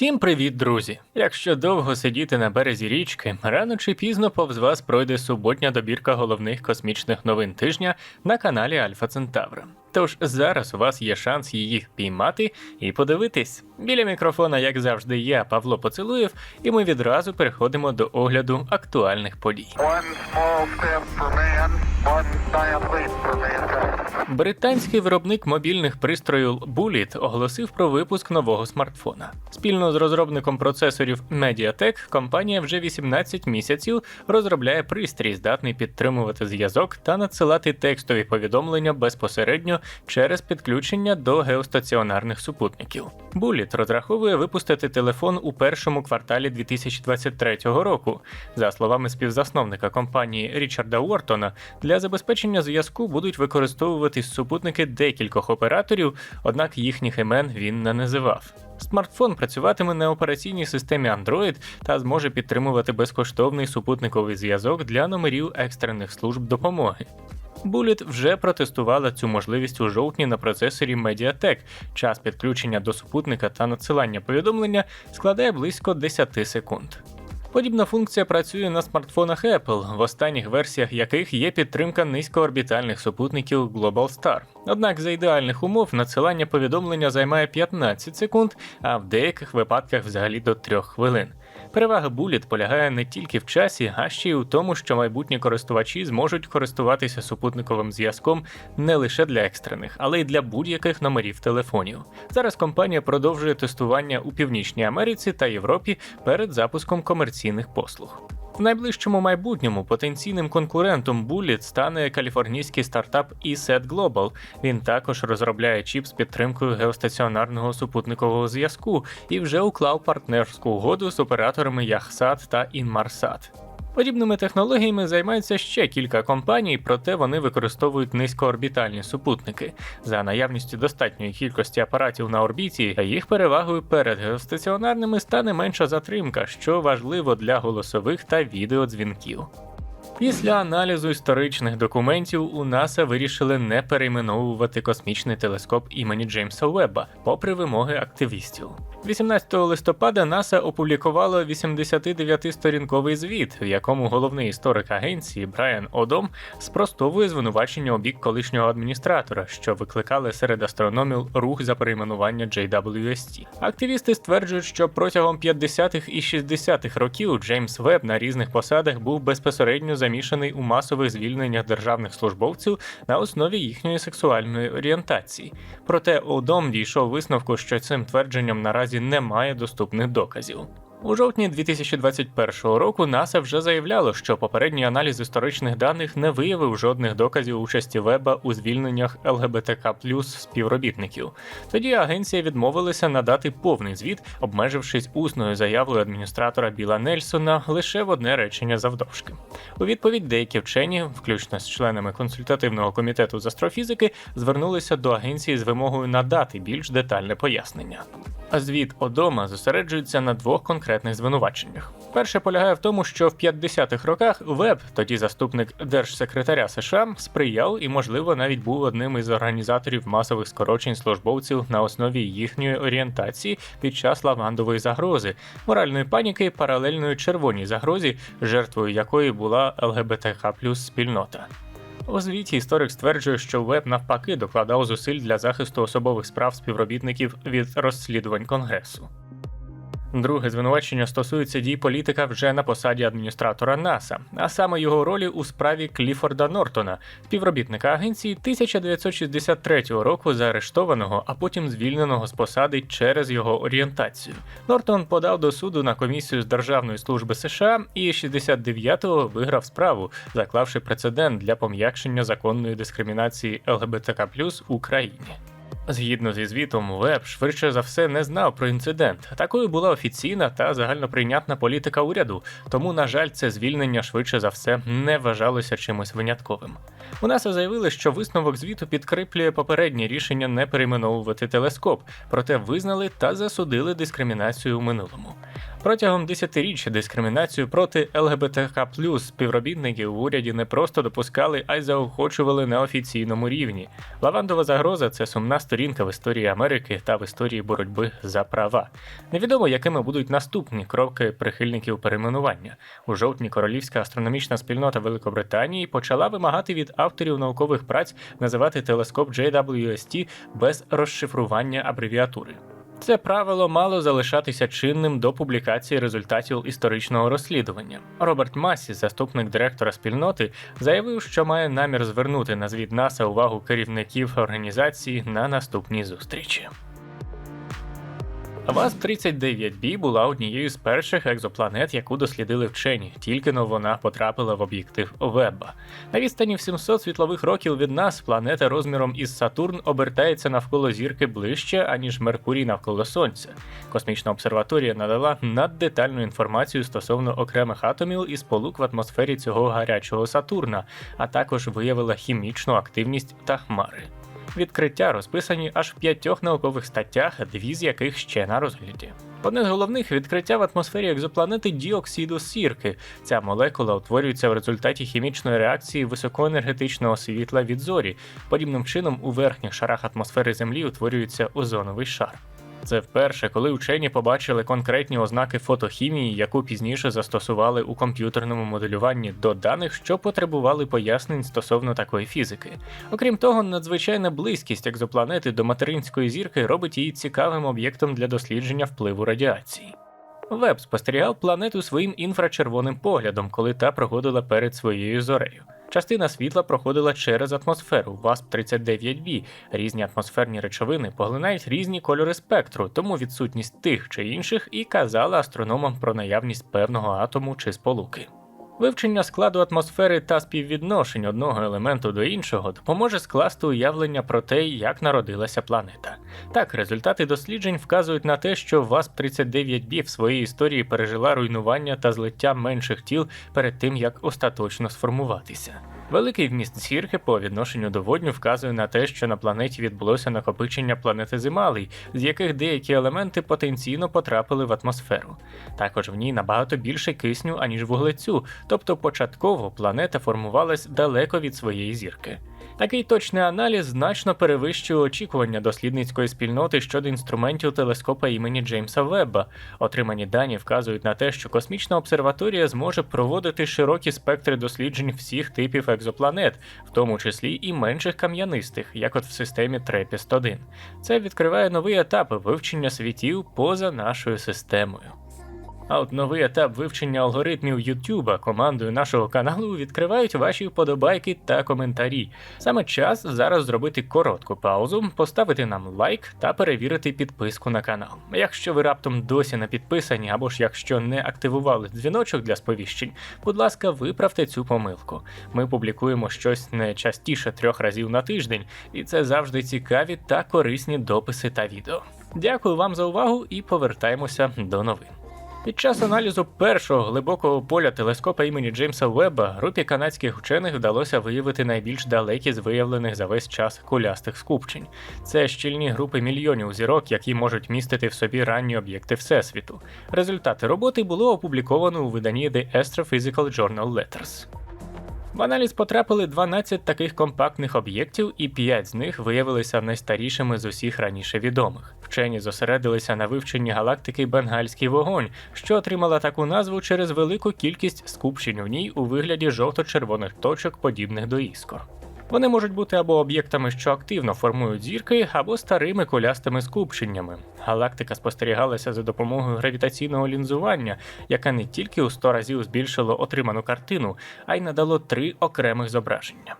Всім привіт, друзі! Якщо довго сидіти на березі річки, рано чи пізно повз вас пройде суботня добірка головних космічних новин тижня на каналі Альфа Центавра. Тож зараз у вас є шанс її впіймати і подивитись. Біля мікрофона, як завжди, я Павло Поцелуєв, і ми відразу переходимо до огляду актуальних подій. One small step for man, one giant leap for. Британський виробник мобільних пристроїв Bullet оголосив про випуск нового смартфона. Спільно з розробником процесорів Mediatek компанія вже 18 місяців розробляє пристрій, здатний підтримувати зв'язок та надсилати текстові повідомлення безпосередньо через підключення до геостаціонарних супутників. Bullet розраховує випустити телефон у першому кварталі 2023 року. За словами співзасновника компанії Річарда Уортона, для забезпечення зв'язку будуть використовуватись супутники декількох операторів, однак їхніх імен він не називав. Смартфон працюватиме на операційній системі Android та зможе підтримувати безкоштовний супутниковий зв'язок для номерів екстрених служб допомоги. Bullet вже протестувала цю можливість у жовтні на процесорі Mediatek. Час підключення до супутника та надсилання повідомлення складає близько 10 секунд. Подібна функція працює на смартфонах Apple, в останніх версіях яких є підтримка низькоорбітальних супутників Global. Однак за ідеальних умов надсилання повідомлення займає 15 секунд, а в деяких випадках взагалі до 3 хвилин. Перевага Bullet полягає не тільки в часі, а ще й у тому, що майбутні користувачі зможуть користуватися супутниковим зв'язком не лише для екстрених, але й для будь-яких номерів телефонів. Зараз компанія продовжує тестування у Північній Америці та Європі перед запуском комерційних послуг. Найближчому майбутньому потенційним конкурентом Bullet стане каліфорнійський стартап ESET Global. Він також розробляє чіп з підтримкою геостаціонарного супутникового зв'язку і вже уклав партнерську угоду з операторами Яхсат та Inmarsat. Подібними технологіями займаються ще кілька компаній, проте вони використовують низькоорбітальні супутники. За наявністю достатньої кількості апаратів на орбіті, їх перевагою перед геостаціонарними стане менша затримка, що важливо для голосових та відеодзвінків. Після аналізу історичних документів у НАСА вирішили не перейменовувати космічний телескоп імені Джеймса Уебба, попри вимоги активістів. 18 листопада НАСА опублікувало 89-сторінковий звіт, в якому головний історик агенції Брайан Одом спростовує звинувачення у бік колишнього адміністратора, що викликали серед астрономів рух за перейменування JWST. Активісти стверджують, що протягом 50-х і 60-х років Джеймс Веб на різних посадах був безпосередньо замішаний у масових звільненнях державних службовців на основі їхньої сексуальної орієнтації. Проте Одом дійшов висновку, що цим твердженням наразі немає доступних доказів. У жовтні 2021 року НАСА вже заявляло, що попередній аналіз історичних даних не виявив жодних доказів участі Веба у звільненнях ЛГБТК співробітників. Тоді агенція відмовилася надати повний звіт, обмежившись усною заявою адміністратора Біла Нельсона лише в одне речення завдовжки. У відповідь деякі вчені, включно з членами консультативного комітету з астрофізики, звернулися до агенції з вимогою надати більш детальне пояснення. А звіт Одома зосереджується на двох конкретних звинуваченнях. Перше полягає в тому, що в 50-х роках Веб, тоді заступник держсекретаря США, сприяв і, можливо, навіть був одним із організаторів масових скорочень службовців на основі їхньої орієнтації під час лавандової загрози, моральної паніки, паралельної червоній загрозі, жертвою якої була ЛГБТК спільнота. У звіті історик стверджує, що Веб навпаки докладав зусиль для захисту особових справ співробітників від розслідувань Конгресу. Друге звинувачення стосується дій політика вже на посаді адміністратора НАСА, а саме його ролі у справі Кліфорда Нортона, співробітника агенції 1963 року заарештованого, а потім звільненого з посади через його орієнтацію. Нортон подав до суду на комісію з Державної служби США і 69-го виграв справу, заклавши прецедент для пом'якшення законної дискримінації ЛГБТК в Україні. Згідно зі звітом, Веб швидше за все не знав про інцидент. Такою була офіційна та загальноприйнятна політика уряду, тому, на жаль, це звільнення швидше за все не вважалося чимось винятковим. У НАСА заявили, що висновок звіту підкріплює попереднє рішення не перейменовувати телескоп, проте визнали та засудили дискримінацію у минулому. Протягом десятиріч дискримінацію проти ЛГБТК співробітників в уряді не просто допускали, а й заохочували на офіційному рівні. Лавандова загроза це сумна сторінка в історії Америки та в історії боротьби за права. Невідомо, якими будуть наступні кроки прихильників перейменування. У жовтні королівська астрономічна спільнота Великобританії почала вимагати від авторів наукових праць називати телескоп JWST без розшифрування абревіатури. Це правило мало залишатися чинним до публікації результатів історичного розслідування. Роберт Масі, заступник директора спільноти, заявив, що має намір звернути на звіт НАСА увагу керівників організації на наступній зустрічі. ВАЗ-39B була однією з перших екзопланет, яку дослідили вчені, тільки но вона потрапила в об'єктив Вебба. На відстані в 700 світлових років від нас планета розміром із Сатурн обертається навколо зірки ближче, аніж Меркурій навколо Сонця. Космічна обсерваторія надала наддетальну інформацію стосовно окремих атомів і сполук в атмосфері цього гарячого Сатурна, а також виявила хімічну активність та хмари. Відкриття розписані аж в п'ятьох наукових статтях, дві з яких ще на розгляді. Одне з головних відкриття в атмосфері екзопланети діоксиду сірки. Ця молекула утворюється в результаті хімічної реакції високоенергетичного світла від зорі. Подібним чином у верхніх шарах атмосфери Землі утворюється озоновий шар. Це вперше, коли вчені побачили конкретні ознаки фотохімії, яку пізніше застосували у комп'ютерному моделюванні до даних, що потребували пояснень стосовно такої фізики. Окрім того, надзвичайна близькість екзопланети до материнської зірки робить її цікавим об'єктом для дослідження впливу радіації. Веб спостерігав планету своїм інфрачервоним поглядом, коли та проходила перед своєю зорею. Частина світла проходила через атмосферу ВАСП-39b. Різні атмосферні речовини поглинають різні кольори спектру, тому відсутність тих чи інших і казала астрономам про наявність певного атому чи сполуки. Вивчення складу атмосфери та співвідношень одного елементу до іншого допоможе скласти уявлення про те, як народилася планета. Так, результати досліджень вказують на те, що ВАСП-39b в своїй історії пережила руйнування та злиття менших тіл перед тим, як остаточно сформуватися. Великий вміст зірки по відношенню до водню вказує на те, що на планеті відбулося накопичення планетизималей, з яких деякі елементи потенційно потрапили в атмосферу. Також в ній набагато більше кисню, аніж вуглецю, тобто початково планета формувалась далеко від своєї зірки. Такий точний аналіз значно перевищує очікування дослідницької спільноти щодо інструментів телескопа імені Джеймса Вебба. Отримані дані вказують на те, що космічна обсерваторія зможе проводити широкі спектри досліджень всіх типів екзопланет, в тому числі і менших кам'янистих, як от в системі TRAPPIST-1. Це відкриває новий етап вивчення світів поза нашою системою. А от новий етап вивчення алгоритмів YouTube командою нашого каналу відкривають ваші вподобайки та коментарі. Саме час зараз зробити коротку паузу, поставити нам лайк та перевірити підписку на канал. Якщо ви раптом досі не підписані, або ж якщо не активували дзвіночок для сповіщень, будь ласка, виправте цю помилку. Ми публікуємо щось не частіше трьох разів на тиждень, і це завжди цікаві та корисні дописи та відео. Дякую вам за увагу і повертаємося до новин. Під час аналізу першого глибокого поля телескопа імені Джеймса Веба групі канадських вчених вдалося виявити найбільш далекі з виявлених за весь час кулястих скупчень. Це щільні групи мільйонів зірок, які можуть містити в собі ранні об'єкти Всесвіту. Результати роботи було опубліковано у виданні The Astrophysical Journal Letters. В аналіз потрапили 12 таких компактних об'єктів, і 5 з них виявилися найстарішими з усіх раніше відомих. Вчені зосередилися на вивченні галактики Бенгальський вогонь, що отримала таку назву через велику кількість скупчень у ній у вигляді жовто-червоних точок, подібних до іскор. Вони можуть бути або об'єктами, що активно формують зірки, або старими колястими скупченнями. Галактика спостерігалася за допомогою гравітаційного лінзування, яке не тільки у 100 разів збільшило отриману картину, а й надало три окремих зображення.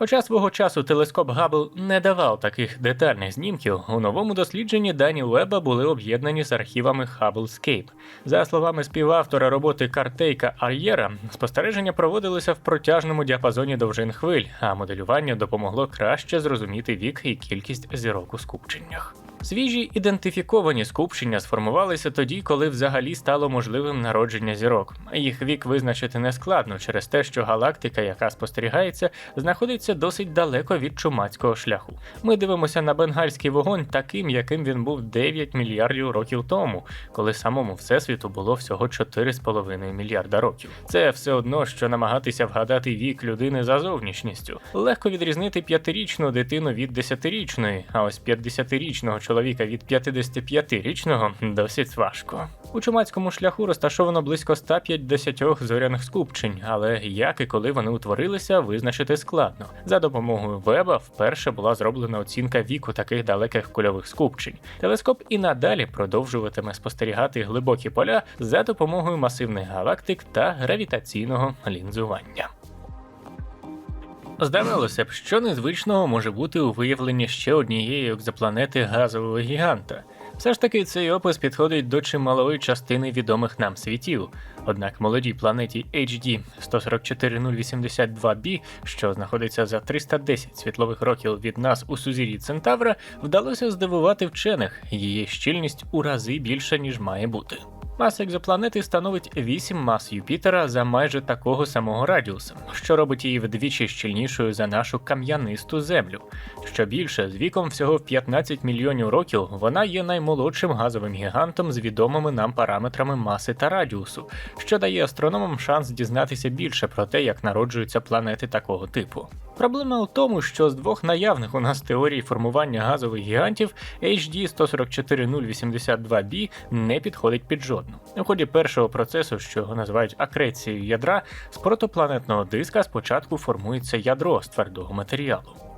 Хоча свого часу телескоп Габл не давав таких детальних знімків, у новому дослідженні дані Уеба були об'єднані з архівами Hubblescape. За словами співавтора роботи Картейка Ар'єра, спостереження проводилися в протяжному діапазоні довжин хвиль, а моделювання допомогло краще зрозуміти вік і кількість зірок у скупченнях. Свіжі ідентифіковані скупчення сформувалися тоді, коли взагалі стало можливим народження зірок. Їх вік визначити нескладно через те, що галактика, яка спостерігається, знаходиться досить далеко від чумацького шляху. Ми дивимося на бенгальський вогонь таким, яким він був 9 мільярдів років тому, коли самому всесвіту було всього 4,5 мільярда років. Це все одно, що намагатися вгадати вік людини за зовнішністю. Легко відрізнити п'ятирічну дитину від десятирічної, а ось 50-річного чоловіка від 55-річного досить важко. У чумацькому шляху розташовано близько 150 зоряних скупчень, але як і коли вони утворилися, визначити складно. За допомогою Веба вперше була зроблена оцінка віку таких далеких кульових скупчень. Телескоп і надалі продовжуватиме спостерігати глибокі поля за допомогою масивних галактик та гравітаційного лінзування. Здавалося б, що незвичного може бути у виявленні ще однієї екзопланети газового гіганта. Все ж таки, цей опис підходить до чималої частини відомих нам світів. Однак молодій планеті HD 144082b, що знаходиться за 310 світлових років від нас у сузір'ї Центавра, вдалося здивувати вчених. Її щільність у рази більша, ніж має бути. Маса екзопланети становить 8 мас Юпітера за майже такого самого радіуса, що робить її вдвічі щільнішою за нашу кам'янисту землю. Що більше, з віком всього в 15 мільйонів років вона є наймолодшим газовим гігантом з відомими нам параметрами маси та радіусу, що дає астрономам шанс дізнатися більше про те, як народжуються планети такого типу. Проблема у тому, що з двох наявних у нас теорій формування газових гігантів HD 144082b не підходить під жодну. У ході першого процесу, що його називають акрецією ядра, з протопланетного диска спочатку формується ядро з твердого матеріалу.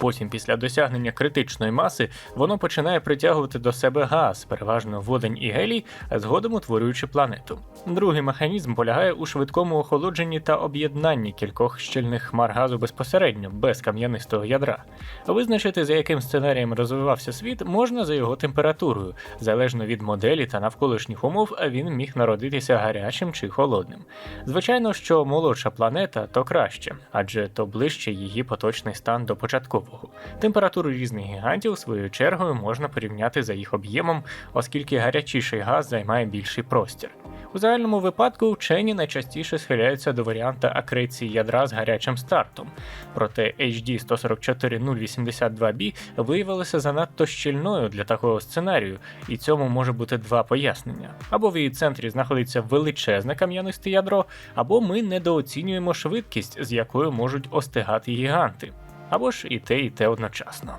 Потім, після досягнення критичної маси, воно починає притягувати до себе газ, переважно водень і гелій, згодом утворюючи планету. Другий механізм полягає у швидкому охолодженні та об'єднанні кількох щільних хмар газу безпосередньо, без кам'янистого ядра. Визначити, за яким сценарієм розвивався світ, можна за його температурою. Залежно від моделі та навколишніх умов, він міг народитися гарячим чи холодним. Звичайно, що молодша планета то краще, адже то ближче її поточний стан до початкового. Температуру різних гігантів, своєю чергою, можна порівняти за їх об'ємом, оскільки гарячіший газ займає більший простір. У загальному випадку вчені найчастіше схиляються до варіанта акреції ядра з гарячим стартом. Проте HD 144082b виявилася занадто щільною для такого сценарію, і цьому може бути два пояснення: або в її центрі знаходиться величезне кам'янисте ядро, або ми недооцінюємо швидкість, з якою можуть остигати гіганти, або ж і те, і те одночасно.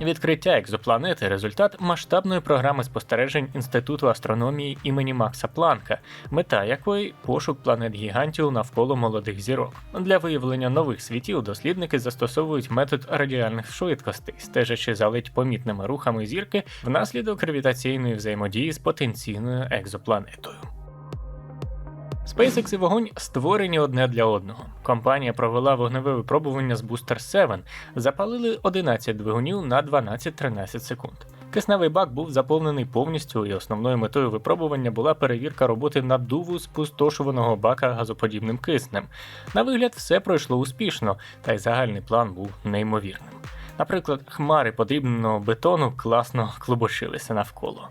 Відкриття екзопланети результат масштабної програми спостережень Інституту астрономії імені Макса Планка, мета якої пошук планет гігантів навколо молодих зірок. Для виявлення нових світів дослідники застосовують метод радіальних швидкостей, стежачи за ледь помітними рухами зірки внаслідок гравітаційної взаємодії з потенційною екзопланетою. SpaceX і вогонь створені одне для одного. Компанія провела вогневе випробування з Booster 7, запалили 11 двигунів на 12-13 секунд. Кисневий бак був заповнений повністю, і основною метою випробування була перевірка роботи наддуву спустошуваного бака газоподібним киснем. На вигляд, все пройшло успішно, та й загальний план був неймовірним. Наприклад, хмари подрібненого бетону класно клубочилися навколо.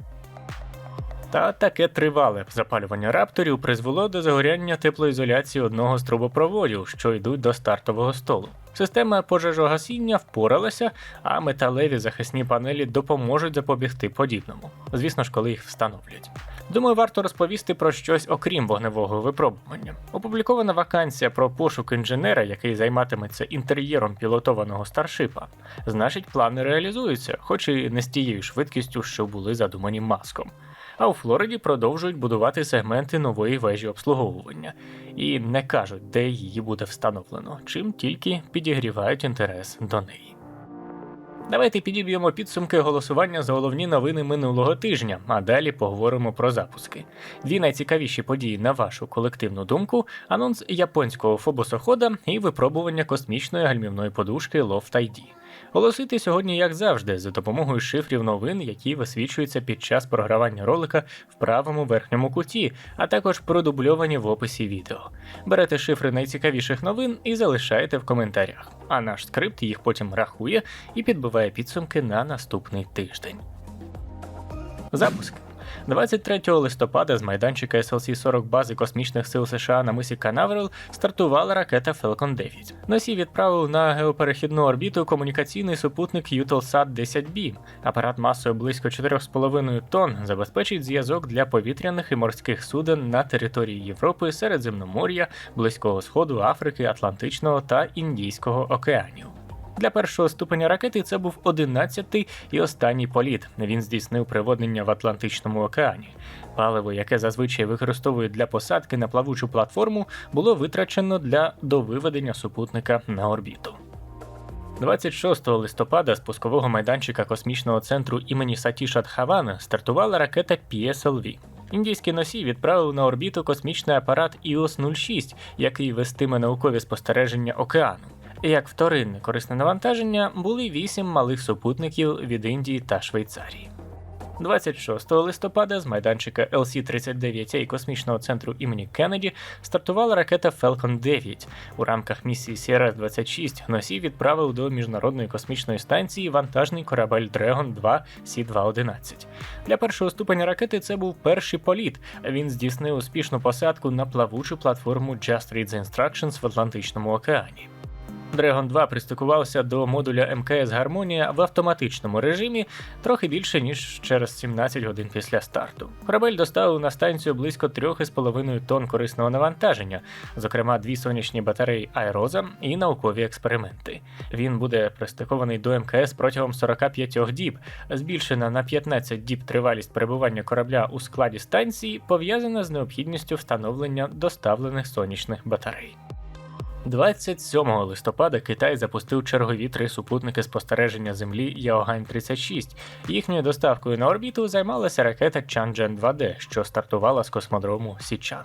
Та таке тривале запалювання рапторів призвело до загоряння теплоізоляції одного з трубопроводів, що йдуть до стартового столу. Система пожежогасіння впоралася, а металеві захисні панелі допоможуть запобігти подібному. Звісно ж, коли їх встановлять. Думаю, варто розповісти про щось окрім вогневого випробування. Опублікована вакансія про пошук інженера, який займатиметься інтер'єром пілотованого старшипа. Значить, плани реалізуються, хоч і не з тією швидкістю, що були задумані маском. А у Флориді продовжують будувати сегменти нової вежі обслуговування і не кажуть, де її буде встановлено, чим тільки підігрівають інтерес до неї. Давайте підіб'ємо підсумки голосування за головні новини минулого тижня, а далі поговоримо про запуски. Дві найцікавіші події, на вашу колективну думку: анонс японського фобосохода і випробування космічної гальмівної подушки Loft ID. Голосити сьогодні, як завжди, за допомогою шифрів новин, які висвічуються під час програвання ролика в правому верхньому куті, а також продубльовані в описі відео. Берете шифри найцікавіших новин і залишаєте в коментарях. А наш скрипт їх потім рахує і підбиває підсумки на наступний тиждень. Запуск. 23 листопада з майданчика SLC-40 бази космічних сил США на мисі Канаверал стартувала ракета Falcon 9. Носій відправив на геоперехідну орбіту комунікаційний супутник Eutelsat 10B. Апарат масою близько 4,5 тонн забезпечить зв'язок для повітряних і морських суден на території Європи, Середземномор'я, Близького Сходу, Африки, Атлантичного та Індійського океанів. Для першого ступеня ракети це був 11-й і останній політ. Він здійснив приводнення в Атлантичному океані. Паливо, яке зазвичай використовують для посадки на плавучу платформу, було витрачено для довиведення супутника на орбіту. 26 листопада з пускового майданчика космічного центру імені Сатіша Дхавана стартувала ракета PSLV. Індійський носій відправив на орбіту космічний апарат іос-06, який вестиме наукові спостереження океану. Як вторинне корисне навантаження були вісім малих супутників від Індії та Швейцарії. 26 листопада з майданчика LC-39 і космічного центру імені Кеннеді стартувала ракета Falcon 9. У рамках місії CRS-26 носій відправив до міжнародної космічної станції вантажний корабель Dragon 2 C-211. Для першого ступеня ракети це був перший політ. Він здійснив успішну посадку на плавучу платформу Just Read the Instructions в Атлантичному океані. Dragon 2 пристикувався до модуля МКС Гармонія в автоматичному режимі трохи більше ніж через 17 годин після старту. Корабель доставив на станцію близько 3,5 тонн корисного навантаження, зокрема дві сонячні батареї Айроза і наукові експерименти. Він буде пристикований до МКС протягом 45 діб. Збільшена на 15 діб тривалість перебування корабля у складі станції пов'язана з необхідністю встановлення доставлених сонячних батарей. 27 листопада Китай запустив чергові три супутники спостереження Землі Яогань 36 Їхньою доставкою на орбіту займалася ракета Чанчжен 2D, що стартувала з космодрому Січан.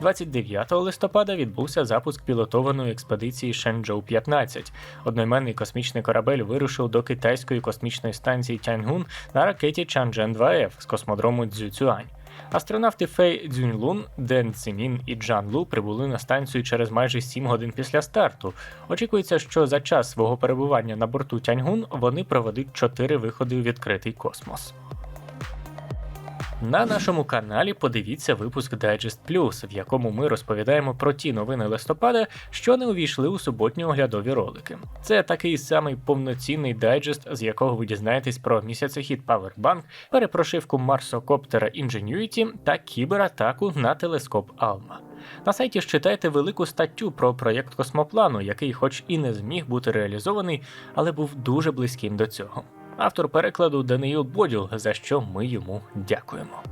29 листопада відбувся запуск пілотованої експедиції Шенчжоу 15 Одноіменний космічний корабель вирушив до китайської космічної станції Тяньгун на ракеті Чанчжен 2F з космодрому Цзюцюань. Астронавти Фей Цзюньлун, Ден Цимін і Джан Лу прибули на станцію через майже 7 годин після старту. Очікується, що за час свого перебування на борту Тяньгун вони проведуть 4 виходи у відкритий космос. На нашому каналі подивіться випуск Digest Plus, в якому ми розповідаємо про ті новини листопада, що не увійшли у суботні оглядові ролики. Це такий самий повноцінний дайджест, з якого ви дізнаєтесь про місяцехід Powerbank, перепрошивку марсокоптера Ingenuity та кібератаку на телескоп Алма. На сайті ж читайте велику статтю про проєкт космоплану, який, хоч і не зміг бути реалізований, але був дуже близьким до цього. Автор перекладу Даниїл Бодюл, за що ми йому дякуємо.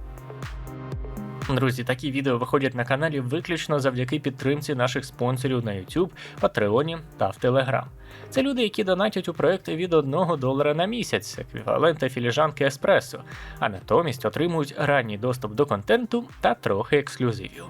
Друзі, такі відео виходять на каналі виключно завдяки підтримці наших спонсорів на YouTube, Патреоні та в Telegram. Це люди, які донатять у проекти від 1 долара на місяць, еквівалента філіжанки еспресо, а натомість отримують ранній доступ до контенту та трохи ексклюзивів.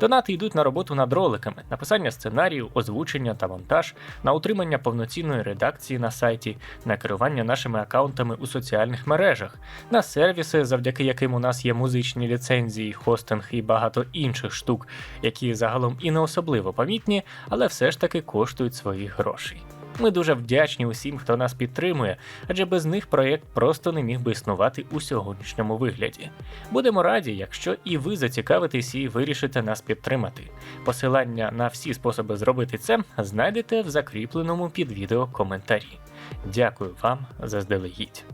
Донати йдуть на роботу над роликами, написання сценарію, озвучення та монтаж, на утримання повноцінної редакції на сайті, на керування нашими аккаунтами у соціальних мережах, на сервіси, завдяки яким у нас є музичні ліцензії, хостинг і багато інших штук, які загалом і не особливо помітні, але все ж таки коштують своїх грошей. Ми дуже вдячні усім, хто нас підтримує, адже без них проєкт просто не міг би існувати у сьогоднішньому вигляді. Будемо раді, якщо і ви зацікавитесь і вирішите нас підтримати. Посилання на всі способи зробити це знайдете в закріпленому під відео коментарі. Дякую вам заздалегідь.